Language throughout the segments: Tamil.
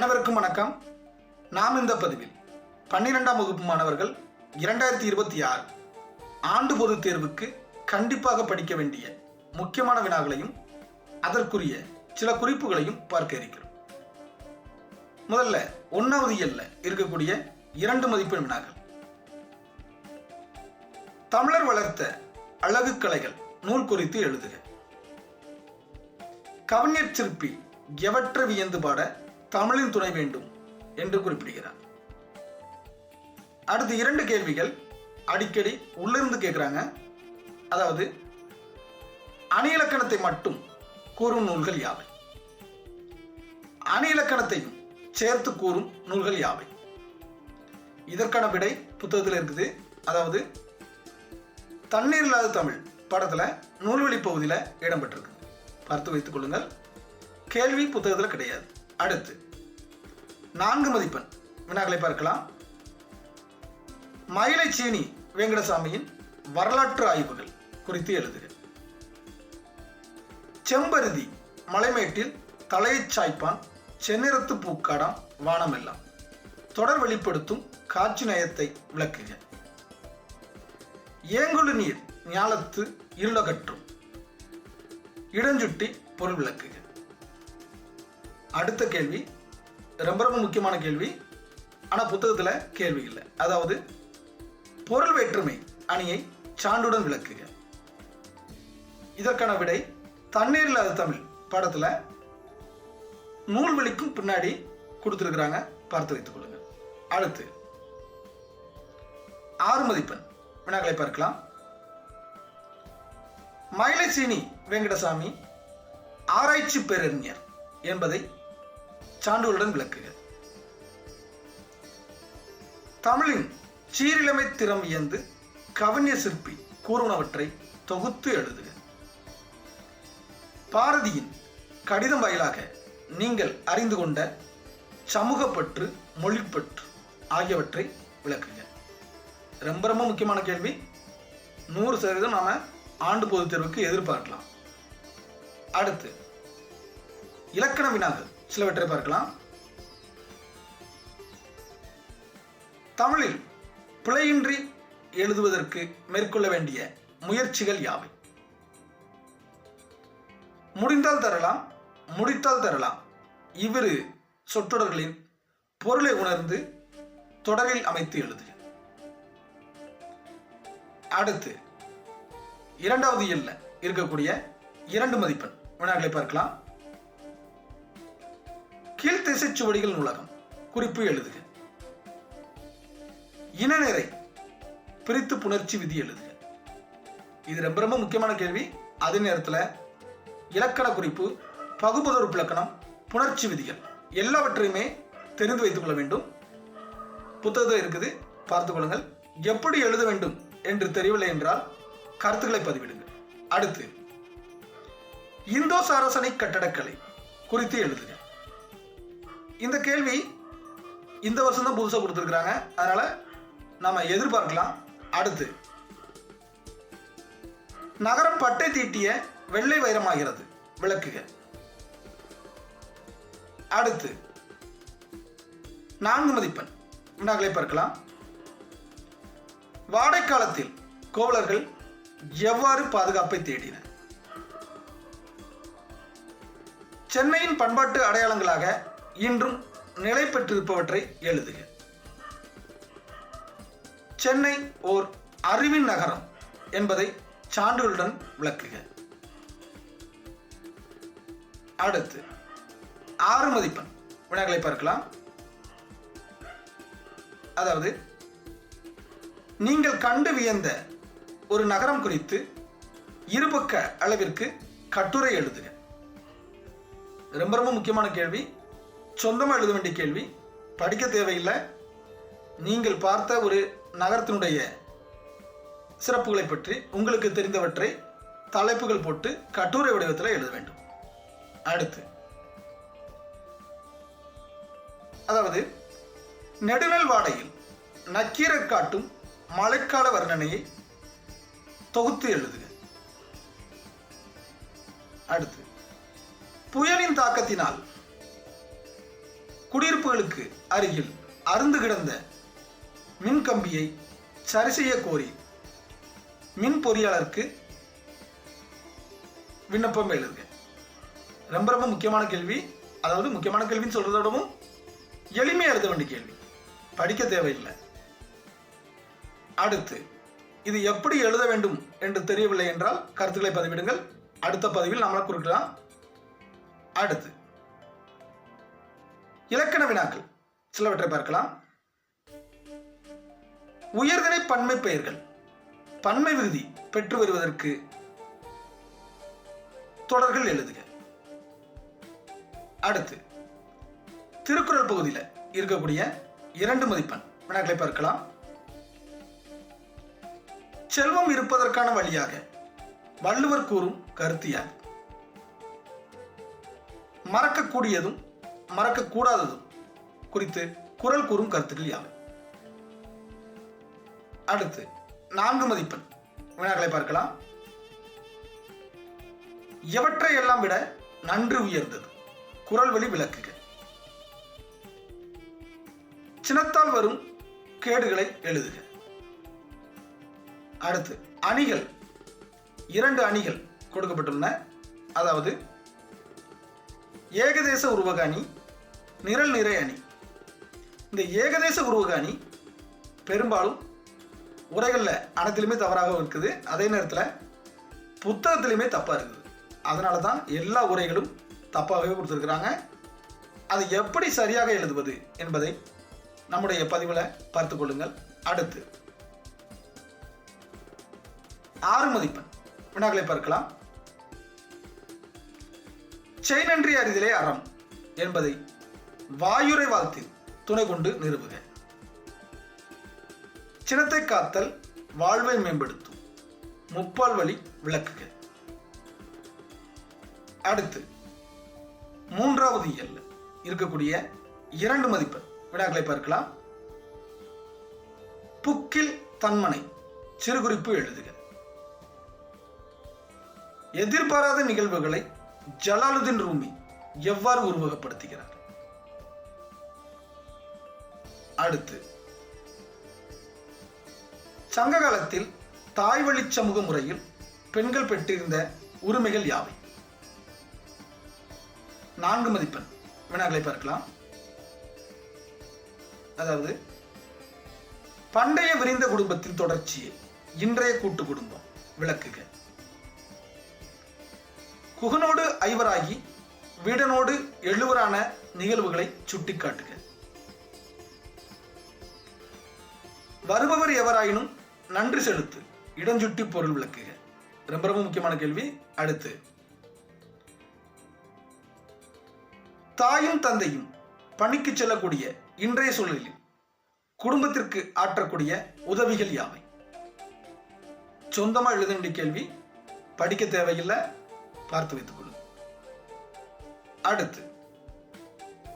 அனைவருக்கும் வணக்கம். நாம் இந்த பதிவில் பன்னிரெண்டாம் வகுப்பு மாணவர்கள் இரண்டாயிரத்தி இருபத்தி ஆறு ஆண்டு பொது தேர்வுக்கு கண்டிப்பாக படிக்க வேண்டிய முக்கியமான வினாக்களையும் அதற்குரிய சில குறிப்புகளையும் பார்க்க இருக்கிறோம். முதல்ல ஒன்றாவது எல்ல இருக்கக்கூடிய இரண்டு மதிப்பெண் வினாக்கள். தமிழர் வளர்த்த அழகு கலைகள் நூல் குறித்து எழுதுக. கவிஞர் சிற்பி எவற்ற வியந்து பாட தமிழின் துணை வேண்டும் என்று குறிப்பிடுகிறார். அடுத்து இரண்டு கேள்விகள் அடிக்கடி உள்ளிருந்து கேட்குறாங்க. அதாவது அணி இலக்கணத்தை மட்டும் கூறும் நூல்கள் யாவை? அணி இலக்கணத்தையும் சேர்த்து கூறும் நூல்கள் யாவை? இதற்கான விடை புத்தகத்தில் இருக்குது. அதாவது தண்ணீர் இல்லாத தமிழ் படத்தில் நூல்வெளி பகுதியில் இடம்பெற்றிருக்கு. பார்த்து வைத்துக் கொள்ளுங்கள். கேள்வி புத்தகத்தில் கிடையாது. அடுத்து நான்கு மதிப்பெண். வினாக்களை பார்க்கலாம். மயிலைச்சேனி வெங்கடசாமியின் வரலாற்று ஆய்வுகள் குறித்து எழுதுக. செம்பருதி மலைமேட்டில் தலையைச் சாய்ப்பான் செந்நிறத்து பூக்காடாம் வானமெல்லாம். தொடர் வெளிப்படுத்தும் காட்சி நயத்தை விளக்குக. ஏங்குழு நீர் ஞாலத்து இருளகற்றும். இடஞ்சுட்டி பொருள் விளக்குக. அடுத்த கேள்வி ரொம்ப ரொம்ப முக்கியமான கேள்வி. ஆனால் புத்தகத்தில் கேள்வி இல்லை. அதாவது பொருள் வேற்றுமை அணியை சான்றுடன் விளக்குக. இதற்கான விடை தண்ணீர் இல்லாத தமிழ். படத்தில் நூல் வெளிக்கும் பின்னாடி கொடுத்துருக்குறாங்க. பார்த்து வைத்துக் கொள்ளுங்கள். அடுத்து ஆறு மதிப்பெண் வினாக்களை பார்க்கலாம். மயிலை சீனி வெங்கடசாமி ஆராய்ச்சி பேரறிஞர் என்பதை சான்றுகளுடன் விளக்குக. தமிழின் சீரிலமை திறம் இயந்து கவிஞர் சிற்பி கூறுனவற்றை தொகுத்து எழுதுக. பாரதியின் கடிதம் வாயிலாக நீங்கள் அறிந்து கொண்ட சமூகப்பற்று மொழிப்பற்று ஆகியவற்றை விளக்குங்க ரொம்ப ரொம்ப முக்கியமான கேள்வி. நூறு சதவீதம் நாம ஆண்டு பொதுத் தேர்வுக்கு எதிர்பார்க்கலாம். அடுத்து இலக்கண வினாக்கள் சிலவற்றை பார்க்கலாம். தமிழில் பிழையின்றி எழுதுவதற்கு மேற்கொள்ள வேண்டிய முயற்சிகள் யாவை? முடிந்தால் தரலாம் முடித்தால் தரலாம். இவ்விரு சொற்றொடர்களின் பொருளை உணர்ந்து தொடரில் அமைத்து எழுது அடுத்து இரண்டாவது எல்ல இருக்கக்கூடிய இரண்டு மதிப்பெண் வினாக்களை பார்க்கலாம். கீழ்த்திசை சுவடிகள் நூலகம். குறிப்பு எழுதுக. இனநிறை. பிரித்து புணர்ச்சி விதி எழுதுக. இது ரொம்ப ரொம்ப முக்கியமான கேள்வி. அதே நேரத்தில் இலக்கண குறிப்பு பகுபதொரு இலக்கணம் புணர்ச்சி விதிகள். எல்லாவற்றையுமே தெரிந்து வைத்துக் கொள்ள வேண்டும். புத்தகத்தில் இருக்குது. பார்த்து கொள்ளுங்கள். எப்படி எழுத வேண்டும் என்று தெரியவில்லை என்றால் கருத்துக்களை பதிவிடுங்கள். அடுத்து இந்தோ சாரசனை கட்டடக்கலை குறித்து எழுதுக. இந்த கேள்வி இந்த வருஷம் தான் புதுசாக கொடுத்துருக்குறாங்க. அதனால நாம எதிர்பார்க்கலாம். அடுத்து. நகரம் பட்டை தீட்டிய வெள்ளை வைரமாகிறது. விளக்குக அடுத்து. நான்கு மதிப்பெண். வினாக்களை பார்க்கலாம். வாடைக்காலத்தில் கோவலர்கள் எவ்வாறு பாதுகாப்பை தேடினர்? சென்னையின் பண்பாட்டு அடையாளங்களாக இன்றும் நிலை பெற்றிருப்பவற்றை எழுதுக. சென்னை ஓர் அறிவின் நகரம் என்பதை சான்றுகளுடன் விளக்குக. அடுத்து ஆறு மதிப்பெண் வினாக்களை பார்க்கலாம். அதாவது நீங்கள் கண்டு வியந்த ஒரு நகரம் குறித்து இருபக்க அளவிற்கு கட்டுரை எழுதுக. ரொம்ப ரொம்ப முக்கியமான கேள்வி. சொந்தமாக எழுத வேண்டிய கேள்வி. படிக்க தேவையில்லை. நீங்கள் பார்த்த ஒரு நகரத்தினுடைய சிறப்புகளை பற்றி உங்களுக்கு தெரிந்தவற்றை தலைப்புகள் போட்டு கட்டுரை வடிவத்தில் எழுத வேண்டும். அடுத்து. அதாவது நெடுநல் வாடையில் நக்கீரர் காட்டும் மழைக்கால வர்ணனையை தொகுத்து எழுதுக. அடுத்து. புயலின் தாக்கத்தினால் குடியிருப்புகளுக்கு அருகில் அருந்து கிடந்த மின் கம்பியை சரி செய்ய கோரி மின் பொறியாளருக்கு விண்ணப்பம் எழுதுங்க ரொம்ப ரொம்ப முக்கியமான கேள்வி. அதாவது முக்கியமான கேள்வின்னு சொல்கிறதோடவும் எளிமையாக எழுத வேண்டிய கேள்வி. படிக்க தேவையில்லை. அடுத்து இது எப்படி எழுத வேண்டும் என்று தெரியவில்லை என்றால் கருத்துக்களை பதிவிடுங்கள். அடுத்த பதிவில் நம்மளை குறிக்கலாம். அடுத்து இலக்கண வினாக்கள். சிலவற்றை பார்க்கலாம். உயர்தனை பன்மை பெயர்கள். பன்மை விகுதி பெற்று வருவதற்கு தொடர்கள் எழுதுக. அடுத்து திருக்குறள் பகுதியில் இருக்கக்கூடிய இரண்டு மதிப்பெண் வினாக்களை பார்க்கலாம். செல்வம் இருப்பதற்கான வழியாக வள்ளுவர் கூறும் கருத்தியார் மறக்கக்கூடியதும் மறக்கக்கூடாதது. குறித்து குரல் கூறும் கருத்துக்கள் யாவை? அடுத்து நான்கு மதிப்பெண் வினாக்களை பார்க்கலாம். எவற்றை எல்லாம் விட நன்று உயர்ந்தது? குரல் வழி விளக்குகள். சினத்தால் வரும் கேடுகளை எழுதுக. அடுத்து அணிகள். இரண்டு அணிகள் கொடுக்கப்பட்டுள்ளன. அதாவது ஏகதேச உருவக அணி நிரல் நிறை அணி. இந்த ஏகதேச உருவக அணி பெரும்பாலும் உரைகளில் அனைத்திலுமே தவறாக இருக்குது. அதே நேரத்தில் புத்தகத்திலையுமே தப்பாக இருக்குது. அதனால தான் எல்லா உரைகளும் தப்பாகவே கொடுத்துருக்குறாங்க. அதை எப்படி சரியாக எழுதுவது என்பதை நம்முடைய பதிவில் பார்த்து கொள்ளுங்கள். அடுத்து. ஆறு மதிப்பெண் வினாக்களை பார்க்கலாம். செய்நன்றி அறிதலே அறம் என்பதை வாயுரை வாழ்த்தில் துணை கொண்டு நிறுவுக. சினத்தை காத்தல் வாழ்வை மேம்படுத்தும். முப்பால் வழி விளக்குக. அடுத்து மூன்றாவது இயல். இருக்கக்கூடிய இரண்டு மதிப்பெண் வினாக்களை பார்க்கலாம். புக்கில் தன்மனை சிறுகுறிப்பு எழுதுக. எதிர்பாராத நிகழ்வுகளை ஜலாலுதீன் ரூமி எவ்வாறு உருவகப்படுத்துகிறார்? அடுத்து. சங்க காலத்தில் தாய்வழி சமூக முறையில் பெண்கள் பெற்றிருந்த உரிமைகள் யாவை? நான்கு மதிப்பெண். வினாக்களை பார்க்கலாம். அதாவது பண்டைய விரிந்த குடும்பத்தின் தொடர்ச்சியை இன்றைய கூட்டு குடும்பம் விளக்குக. குகனோடு ஐவராகி வீடனோடு எழுவரான நிகழ்வுகளை சுட்டிக்காட்டுக. வருபவர் எவராயினும் நன்றி செலுத்து. இடஞ்சுட்டி பொருள் விளக்குக. ரொம்ப ரொம்ப முக்கியமான கேள்வி. அடுத்து. தாயும் தந்தையும் பணிக்கு செல்லக்கூடிய இன்றைய சூழலில் குடும்பத்திற்கு ஆற்றக்கூடிய உதவிகள் யாவை? சொந்தமாக எழுத வேண்டிய கேள்வி. படிக்க தேவையில்லை. பார்த்து வைத்துக் கொள்ளும். அடுத்து.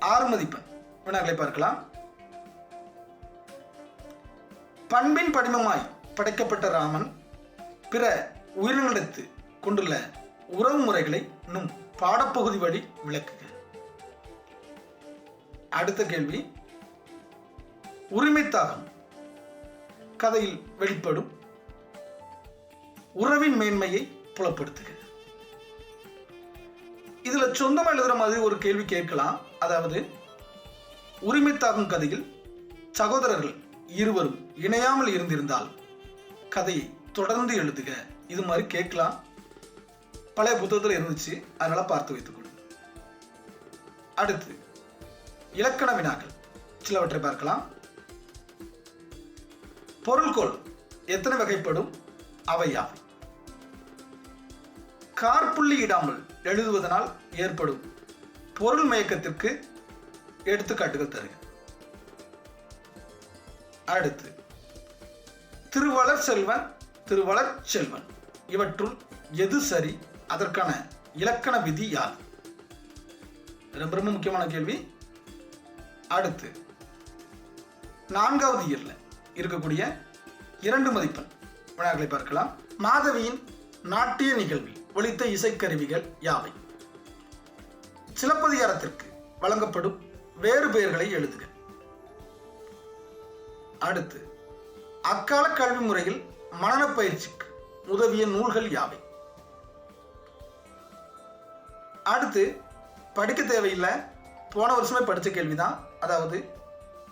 ஆறு மதிப்பெண் வினாக்களை பார்க்கலாம். பண்பின் படிமமாய் படைக்கப்பட்ட ராமன் பிற உயிரினங்களிடத்து கொண்டுள்ள உறவு முறைகளை இன்னும் பாடப்பகுதி வழி விளக்குக. அடுத்த கேள்வி. உரிமைத்தாகம் கதையில் வெளிப்படும் உறவின் மேன்மையை புலப்படுத்துக. இதுல சொந்தமா எழுதுற மாதிரி ஒரு கேள்வி கேட்கலாம். அதாவது உரிமைத்தாகும் கதையில் சகோதரர்கள் இருவரும் இணையாமல் இருந்திருந்தால் கதை தொடர்ந்து எழுதுக. இது மாதிரி கேட்கலாம். பழைய புத்தகத்தில் இருந்துச்சு. அதனால பார்த்து வைத்துக் அடுத்து இலக்கண வினாக்கள். சிலவற்றை பார்க்கலாம். பொருள்கோள் எத்தனை வகைப்படும்? அவை யாவை? கார்புள்ளி இடாமல் எழுதுவதனால் ஏற்படும் பொருள் மயக்கத்திற்கு எடுத்துக்காட்டுகள் தருக. அடுத்து திருவளர் செல்வன் திருவளர் செல்வன். இவற்றுள் எது சரி? அதற்கான இலக்கண விதி யாது ரொம்ப ரொம்ப முக்கியமான கேள்வி. அடுத்து நான்காவது இயர்ல இருக்கக்கூடிய இரண்டு மதிப்பெண் வினாக்களை பார்க்கலாம். மாதவியின் நாட்டிய நிகழ்வில் ஒழித்த இசைக்கருவிகள் யாவை? சிலப்பதிகாரத்திற்கு வழங்கப்படும் வேறு பெயர்களை எழுதுக. அடுத்து அக்கால கல்வி முறையில் மனனப் பயிற்சிக்கு உதவிய நூல்கள் யாவை? அடுத்து படிக்க தேவையில்லை. போன வருஷமே படித்த கேள்விதான். அதாவது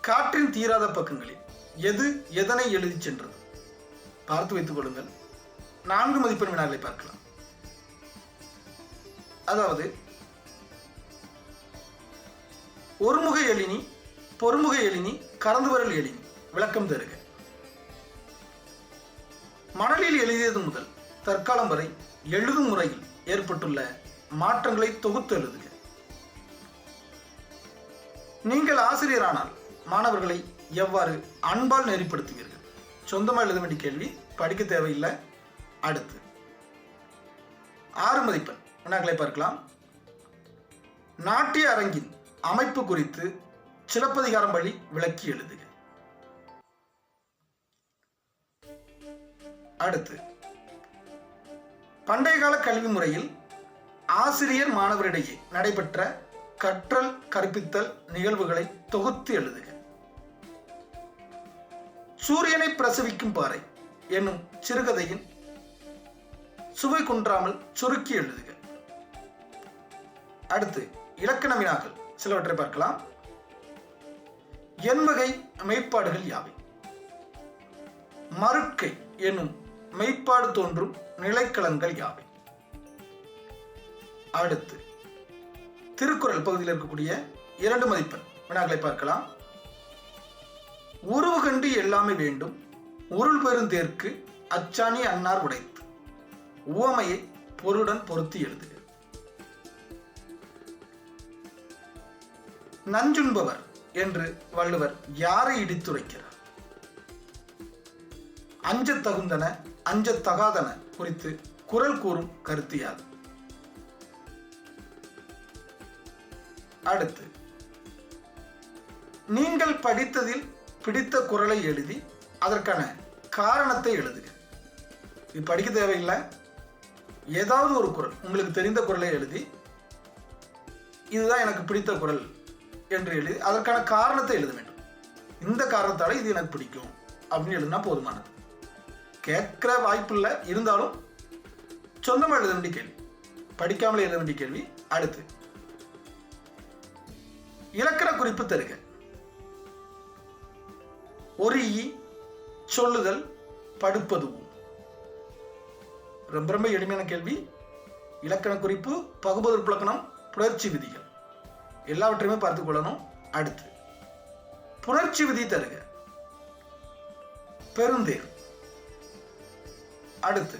காற்றின் தீராத பக்கங்களில் எது எதனை எழுதி சென்றது? பார்த்து வைத்துக் கொள்ளுங்கள். நான்கு மதிப்பெண் வினாக்களை பார்க்கலாம். அதாவது ஒருமுக எழினி பொறுமுக எழினி கறந்து வரல் எழினி விளக்கம் தருக. மணலில் எழுதியது முதல் தற்காலம் வரை எழுதும் முறையில் ஏற்பட்டுள்ள மாற்றங்களை தொகுத்து எழுதுக. நீங்கள் ஆசிரியரானால் மாணவர்களை எவ்வாறு அன்பால் நெறிப்படுத்துவீர்கள்? சொந்தமாக எழுத வேண்டிய கேள்வி படிக்க தேவையில்லை. அடுத்து ஆறு மதிப்பெண் வினாக்களை பார்க்கலாம். நாட்டிய அரங்கின் அமைப்பு குறித்து சிலப்பதிகாரம் வழி விளக்கி எழுதுக. அடுத்து. பண்டைய கால கல்வி முறையில் ஆசிரியர் மாணவரிடையே நடைபெற்ற கற்றல் கற்பித்தல் நிகழ்வுகளை தொகுத்து எழுதுக. சூரியனை பிரசவிக்கும் பாறை என்னும் சிறுகதையின் சுவை குன்றாமல் சுருக்கி எழுதுக. அடுத்து இலக்கண வினாக்கள். சிலவற்றை பார்க்கலாம். எண்வகை மெய்ப்பாடுகள் யாவை? மறுக்கை என்னும் மெய்ப்பாடு தோன்றும் நிலைக்களங்கள் யாவை? அடுத்து திருக்குறள் பகுதியில் இருக்கக்கூடிய இரண்டு மதிப்பெண் வினாக்களை பார்க்கலாம். உருவு கண்டு எல்லாமே வேண்டும் உருள் பெருந்தேற்கு அச்சாணி அன்னார் உடைத்து உவமையை பொருடன் பொருத்தி எழுதுக நஞ்சுண்பவர் என்று வள்ளுவர் யாரை இடித்துரைக்கிறார்? அஞ்சத் தகுந்தன அஞ்சத்தகாதன குறித்து குரல் கூறும் கருத்து யாது? அடுத்து நீங்கள் படித்ததில் பிடித்த குரலை எழுதி அதற்கான காரணத்தை எழுதுக. இது படிக்க தேவையில்லை. ஏதாவது ஒரு குரல் உங்களுக்கு தெரிந்த குரலை எழுதி இதுதான் எனக்கு பிடித்த குரல் என்று எழுதி அதற்கான காரணத்தை எழுத வேண்டும். இந்த காரணத்தால இது எனக்கு பிடிக்கும். அப்படின்னு எழுதினா போதுமானது. கேட்கிற வாய்ப்பு இல்லை இருந்தாலும் சொந்தமாக எழுத வேண்டிய கேள்வி. படிக்காமல் எழுத வேண்டிய கேள்வி. அடுத்து இலக்கண குறிப்பு தருக. ஒரு சொல்லுதல் படுப்பதுவும் ரொம்ப ரொம்ப எளிமையான கேள்வி. இலக்கண குறிப்பு பகுபதர் புலக்கணம் புணர்ச்சி விதிகள். எல்லாவற்றையுமே பார்த்து கொள்ளணும். அடுத்து புணர்ச்சி விதி தருக. பெருந்தேர். அடுத்து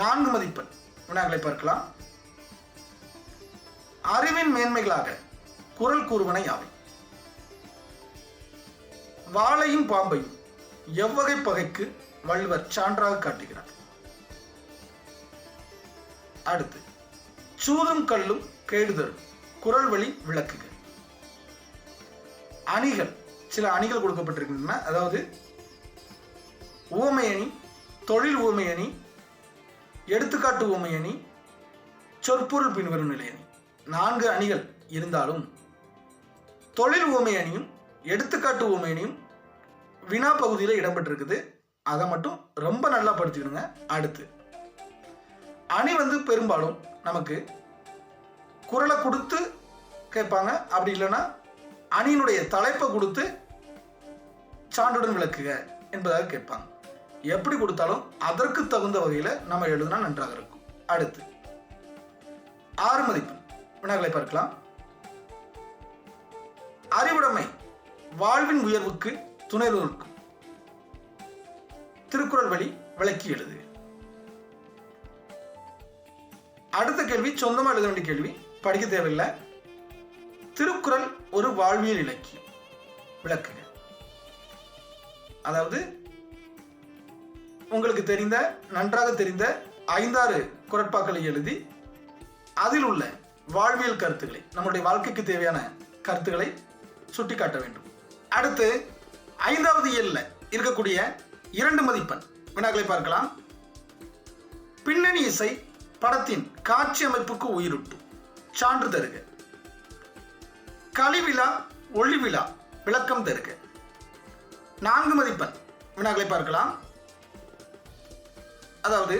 நான்கு மதிப்பெண் வினாக்களை பார்க்கலாம். அறிவின் மேன்மைகளாக குரல் கூறுவன யாவை? வாழையும் பாம்பையும் எவ்வகை பகைக்கு வள்ளுவர் சான்றாக காட்டுகிறார். அடுத்து சூதும் கல்லும் கேடுதரும் குரல் வழி விளக்குக அணிகள் சில அணிகள் கொடுக்கப்பட்டிருக்கின்றன. அதாவது ஊமையணி தொழில் ஊமையணி எடுத்துக்காட்டு ஊமையணி சொற்பொருள் பின்வரும் நிலையணி நான்கு அணிகள் இருந்தாலும் தொழில் ஊமையணியும் எடுத்துக்காட்டு ஊமையணியும் வினா பகுதியில் இடம்பெற்றிருக்குது. அதை மட்டும் ரொம்ப நல்லா படிச்சுக்கணுங்க. அடுத்து அணி வந்து பெரும்பாலும் நமக்கு குரலை கொடுத்து கேட்பாங்க. அப்படி இல்லைன்னா அணியினுடைய தலைப்பை கொடுத்து சான்றுடன் விளக்குக என்பதாக கேட்பாங்க. எப்படி கொடுத்தாலும் அதற்கு தகுந்த வகையில் நம்ம எழுதுனா நன்றாக இருக்கும். அடுத்து ஆறு மதிப்பு. வினாக்களை பார்க்கலாம். அறிவுடைமை வாழ்வின் உயர்வுக்கு துணை இருக்கும். திருக்குறள் வழி விளக்கி எழுது. அடுத்த கேள்வி சொந்தமா எழுத வேண்டிய கேள்வி. படிக்க தேவையில்லை. திருக்குறள் ஒரு வாழ்வியல் இலக்கியம். விளக்குங்க அதாவது உங்களுக்கு தெரிந்த நன்றாக தெரிந்த ஐந்தாறு குரட்பாக்களை எழுதி அதில் உள்ள வாழ்வியல் கருத்துக்களை நம்முடைய வாழ்க்கைக்கு தேவையான கருத்துக்களை சுட்டிக்காட்ட வேண்டும். அடுத்து ஐந்தாவது எல்ல இருக்கக்கூடிய இரண்டு மதிப்பெண் வினாக்களை பார்க்கலாம். பின்னணி இசை படத்தின் காட்சி அமைப்புக்கு உயிரூட்டும் சான்று தருக. ஒளி விழா விளக்கம் தருக. நான்கு மதிப்பெண் வினாக்களை பார்க்கலாம். அதாவது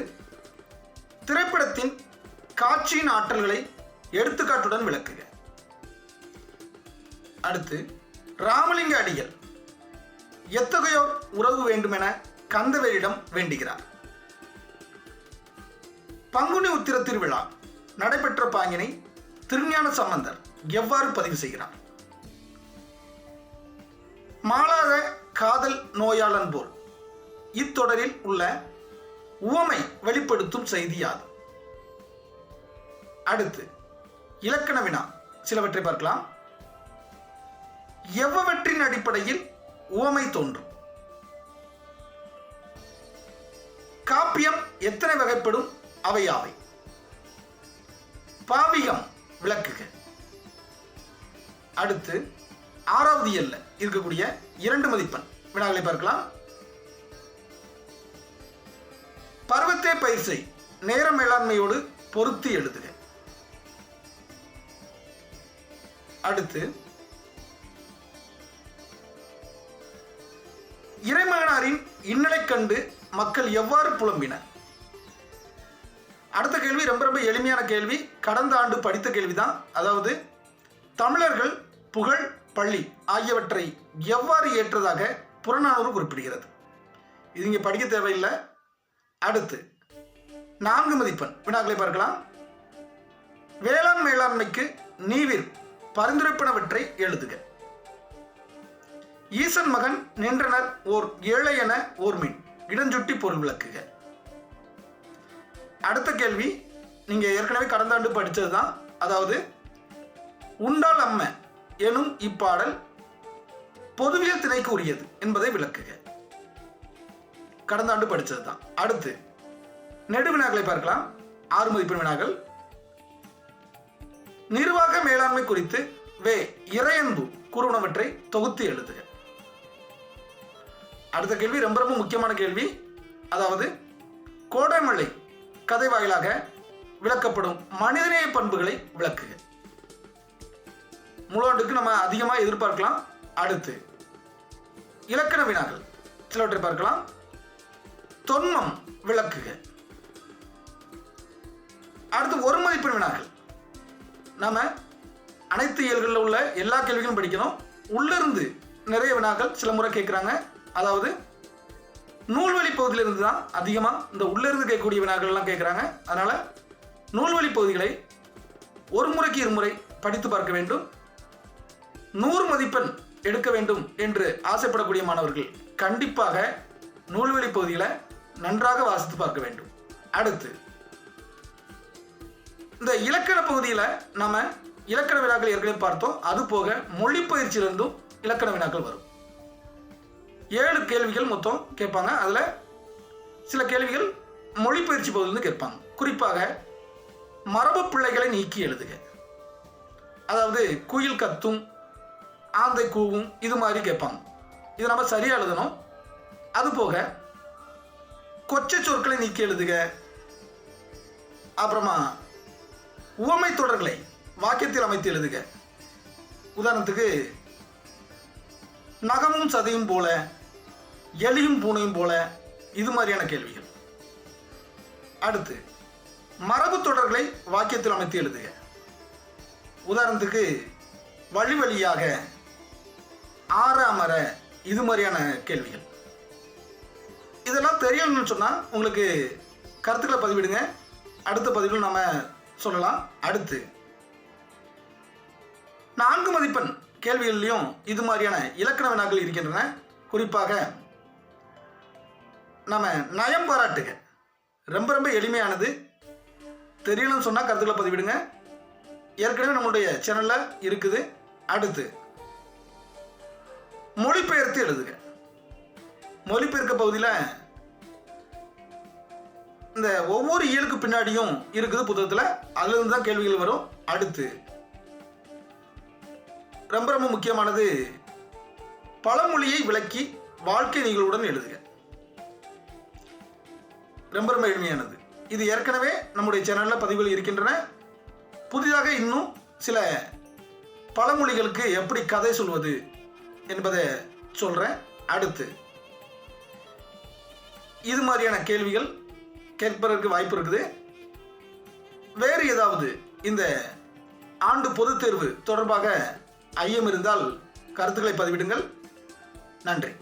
திரைப்படத்தின் காட்சியின் ஆற்றல்களை எடுத்துக்காட்டுடன் விளக்குக. அடுத்து ராமலிங்க அடிகள் எத்தகையோர் உறவு வேண்டுமென கந்தவேலிடம் வேண்டுகிறார். பங்குனி உத்திர திருவிழா நடைபெற்ற பாங்கினை திருஞான சம்பந்தர் எவ்வாறு பதிவு செய்கிறார்? மாலாக காதல் நோயாளன் போல் இத்தொடரில் உள்ள உவமை வெளிப்படுத்தும் செய்தி அடுத்து இலக்கண வினா. சிலவற்றை பார்க்கலாம். எவ்வவற்றின் அடிப்படையில் உவமை தோன்றும்? காப்பியம் எத்தனை வகைப்படும்? அவை யாவை? பாவிகம் விளக்குக. அடுத்து ஆறாவது எல்ல இருக்கக்கூடிய இரண்டு மதிப்பெண். வினாக்களை பார்க்கலாம். பருவத்தே பயிர் நேர மேலாண்மையோடு பொருத்தி எழுதுக. அடுத்து இறைமகனாரின் இன்னலை கண்டு மக்கள் எவ்வாறு புலம்பினர் அடுத்த கேள்வி ரொம்ப ரொம்ப எளிமையான கேள்வி. கடந்த ஆண்டு படித்த கேள்விதான். அதாவது தமிழர்கள் புகழ் பள்ளி ஆகியவற்றை எவ்வாறு ஏற்றதாக புறநானூறு குறிப்பிடுகிறது. இது இங்கே படிக்க தேவையில்லை. அடுத்து நான்கு மதிப்பெண். வினாக்களை பார்க்கலாம். வேளாண் மேலாண்மைக்கு நீவிர் பரிந்துரைப்பனவற்றை எழுதுக. ஈசன் மகன் நின்றனர் ஓர் ஏழை என ஓர் மீன் இடஞ்சுட்டி பொருள் விளக்குக. அடுத்த கேள்வி நீங்கள் ஏற்கனவே கடந்த ஆண்டு படித்தது தான் அதாவது உண்டால் அம்ம எனும் இப்பாடல் பொதுவியல் திணைக்கு உரியது என்பதை விளக்குக. கடந்த ஆண்டு படித்தது தான் அடுத்து நெடு வினாக்களை பார்க்கலாம். ஆறு மதிப்பெண் வினாக்கள். நிர்வாக மேலாண்மை குறித்து வே. இறையன்பு கூறுவனவற்றை தொகுத்து எழுதுக. அடுத்த கேள்வி ரொம்ப ரொம்ப முக்கியமான கேள்வி. அதாவது கோடைமலை கதை வாயிலாக விளக்கப்படும் மனிதநேய பண்புகளை விளக்குக. முழாண்டுக்கு நம்ம அதிகமாக எதிர்பார்க்கலாம். அடுத்து இலக்கண வினாக்கள். சிலவற்றை பார்க்கலாம். தொன்மம் விளக்குக. அடுத்து ஒரு மதிப்பெண் வினாக்கள். நாம அனைத்து இயல்களில் உள்ள எல்லா கேள்விகளும் படிக்கணும். உள்ளிருந்து நிறைய வினாக்கள் சில முறை கேட்குறாங்க. அதாவது நூல்வழி பகுதியிலிருந்து தான் அதிகமாக இந்த உள்ளிருந்து கேட்கக்கூடிய வினாக்கள்லாம் கேட்குறாங்க. அதனால் நூல்வழி பகுதிகளை ஒரு முறைக்கு இருமுறை படித்து பார்க்க வேண்டும். நூறு மதிப்பெண் எடுக்க வேண்டும் என்று ஆசைப்படக்கூடிய மாணவர்கள் கண்டிப்பாக நூல்வழி பகுதியில் நன்றாக வாசித்து பார்க்க வேண்டும். அடுத்து. இந்த இலக்கண பகுதியில் நாம இலக்கண வினாக்கள் ஏற்கனவே பார்த்தோம். அது போக மொழி பயிற்சியிலிருந்தும் இலக்கண வினாக்கள் வரும். ஏழு கேள்விகள் மொத்தம் கேட்பாங்க. அதில் சில கேள்விகள் மொழி பயிற்சி பகுதியிலிருந்து கேட்பாங்க. குறிப்பாக மரபு பிள்ளைகளை நீக்கி எழுதுக. அதாவது குயில் கத்தும் ஆந்தை கூவும் இது மாதிரி கேட்பாங்க. இது நம்ம சரியாக எழுதணும். அது போக கொச்சை சொற்களை நீக்கி எழுதுக. அப்புறமா உவமை தொடர்களை வாக்கியத்தில் அமைத்து எழுதுக. உதாரணத்துக்கு நகமும் சதையும் போல எலியும் பூனையும் போல இது மாதிரியான கேள்விகள். அடுத்து மரபு தொடர்களை வாக்கியத்தில் அமைத்து எழுதுக. உதாரணத்துக்கு வழி வழியாக ஆற அமர இது மாதிரியான கேள்விகள். இதெல்லாம் தெரியணும்னு சொன்னால் உங்களுக்கு கருத்துக்களை பதிவிடுங்க. அடுத்த பதிவில் நம்ம சொல்லலாம். அடுத்து. நான்கு மதிப்பெண் கேள்விகள்லையும் இது மாதிரியான இலக்கண வினாக்கள் இருக்கின்றன. குறிப்பாக நம்ம நயம் பாராட்டுக. ரொம்ப ரொம்ப எளிமையானது. தெரியணும்னு சொன்னால் கருத்துக்களை பதிவிடுங்க. ஏற்கனவே நம்மளுடைய சேனலில் இருக்குது. அடுத்து. மொழிபெயர்த்து எழுதுக. மொழிபெயர்க்க பகுதியில் இந்த ஒவ்வொரு இயலுக்கு பின்னாடியும் இருக்குது புத்தகத்தில். அதுலேருந்து தான் கேள்விகள் வரும். அடுத்து ரொம்ப ரொம்ப முக்கியமானது பழமொழியை விளக்கி வாழ்க்கை நிகழ்வுடன் எழுதுக. ரொம்ப ரொம்ப எளிமையானது. இது ஏற்கனவே நம்முடைய சேனலில் பதிவுகள் இருக்கின்றன. புதிதாக இன்னும் சில பழமொழிகளுக்கு எப்படி கதை சொல்வது என்பதை சொல்கிறேன் அடுத்து இது மாதிரியான கேள்விகள் கேட்பதற்கு வாய்ப்பு இருக்குது. வேறு ஏதாவது இந்த ஆண்டு பொதுத் தேர்வு தொடர்பாக ஐயம் இருந்தால் கருத்துக்களை பதிவிடுங்கள். நன்றி.